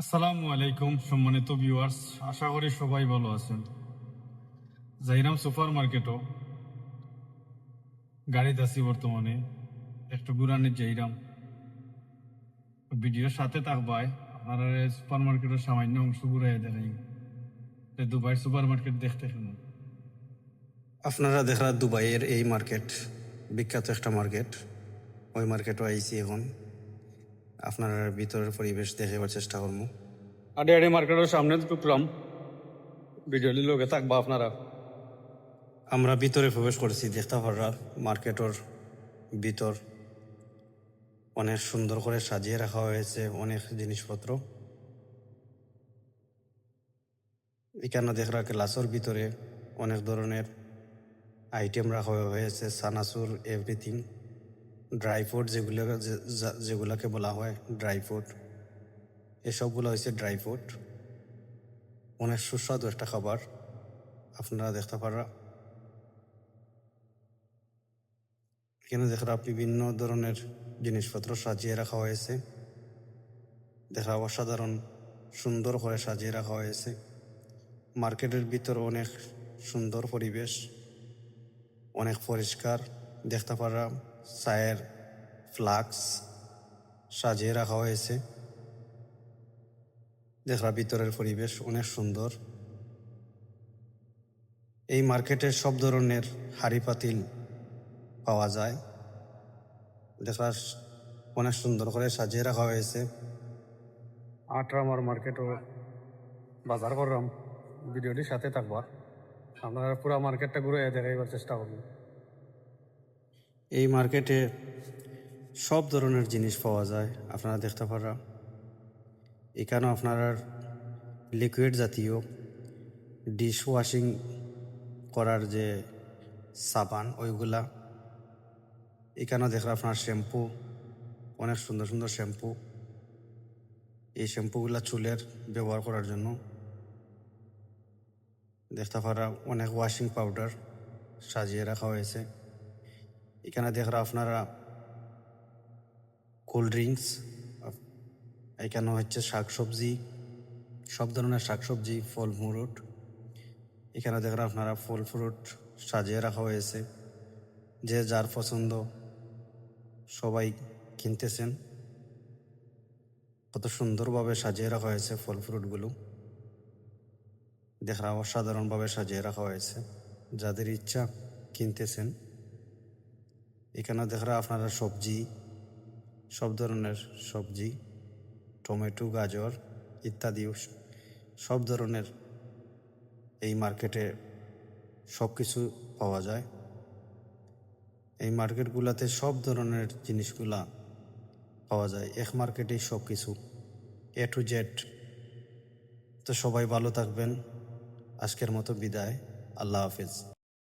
আসসালামু আলাইকুম, সম্মানিত ভিউয়ার্স আশা করি সবাই ভালো আছেন। জাহিরাম সুপার মার্কেটও গাড়িতে আছি বর্তমানে। একটু গুরানের জাহিরাম ভিডিওর সাথে থাকবাই। আপনারা সুপার মার্কেটের সামান্য অংশ ঘুরাই দেখাই। দুবাই সুপার মার্কেট দেখতে শুনুন আপনারা দেখা দুবাইয়ের এই মার্কেট। বিখ্যাত একটা মার্কেট। ওই মার্কেটও আইছি এখন। আপনারা ভিতরের পরিবেশ দেখাবার চেষ্টা করব। আডে আডে মার্কেটের সামনে টুকরাম ভিডিওটি লোকে থাকবা আপনারা। আমরা ভিতরে প্রবেশ করেছি দেখতে পারা মার্কেটের ভিতর অনেক সুন্দর করে সাজিয়ে রাখা হয়েছে অনেক জিনিসপত্র। এখানে দেখরা গ্লাসের ভিতরে অনেক ধরনের আইটেম রাখা হয়েছে সানাসুর এভরিথিং ড্রাই ফ্রুট যেগুলো যেগুলোকে বলা হয় ড্রাই ফ্রুট, এসবগুলো হয়েছে ড্রাই ফ্রুট। অনেক সুস্বাদু একটা খাবার। আপনারা দেখতে পারা এখানে দেখা বিভিন্ন ধরনের জিনিসপত্র সাজিয়ে রাখা হয়েছে। দেখা অসাধারণ সুন্দর করে সাজিয়ে রাখা হয়েছে। মার্কেটের ভিতর অনেক সুন্দর পরিবেশ। অনেক পরিষ্কার। দেখতে পারা চায়ের ফ্লাক্স সাজিয়ে রাখা হয়েছে। দেখা ভিতরের পরিবেশ অনেক সুন্দর। এই মার্কেটে সব ধরনের হাড়ি পাতিল পাওয়া যায়। দেখা অনেক সুন্দর করে সাজিয়ে রাখা হয়েছে। আটরামার মার্কেটও বাজার করলাম। ভিডিওটির সাথে থাকবা। আপনারা পুরো মার্কেটটা ঘুরে দেখাইবার চেষ্টা করবেন। এই মার্কেটে সব ধরনের জিনিস পাওয়া যায়, আপনারা দেখতে পারা এখানেও আপনারা লিকুইড জাতীয় ডিশ ওয়াশিং করার যে সাবান, ওইগুলা। এখানেও দেখলাম আপনার শ্যাম্পু, অনেক সুন্দর সুন্দর শ্যাম্পু। এই শ্যাম্পুগুলা চুলের ব্যবহার করার জন্য। দেখতে পারা অনেক ওয়াশিং পাউডার সাজিয়ে রাখা হয়েছে। এখানে দেখরা আপনারা কোল্ড ড্রিঙ্কস এখানে হচ্ছে শাকসবজি, সব ধরনের শাকসবজি, ফল ফ্রুট এখানে দেখরা আপনারা ফল ফ্রুট সাজিয়ে রাখা হয়েছে। যে যার পছন্দ সবাই কিনতেছেন। কত সুন্দরভাবে সাজিয়ে রাখা হয়েছে ফল ফ্রুটগুলো। দেখা অসাধারণভাবে সাজিয়ে রাখা হয়েছে। যাদের ইচ্ছা কিনতেছেন। এখানে দেখা আপনারা সবজি, সব ধরনের সবজি, টমেটো, গাজর ইত্যাদি সব ধরনের এই মার্কেটে সব কিছু পাওয়া যায়। এই মার্কেটগুলোতে সব ধরনের জিনিসগুলা পাওয়া যায়। এক মার্কেটেই সব কিছু এ টু জেড তো সবাই ভালো থাকবেন। আজকের মতো বিদায়। আল্লাহ হাফিজ।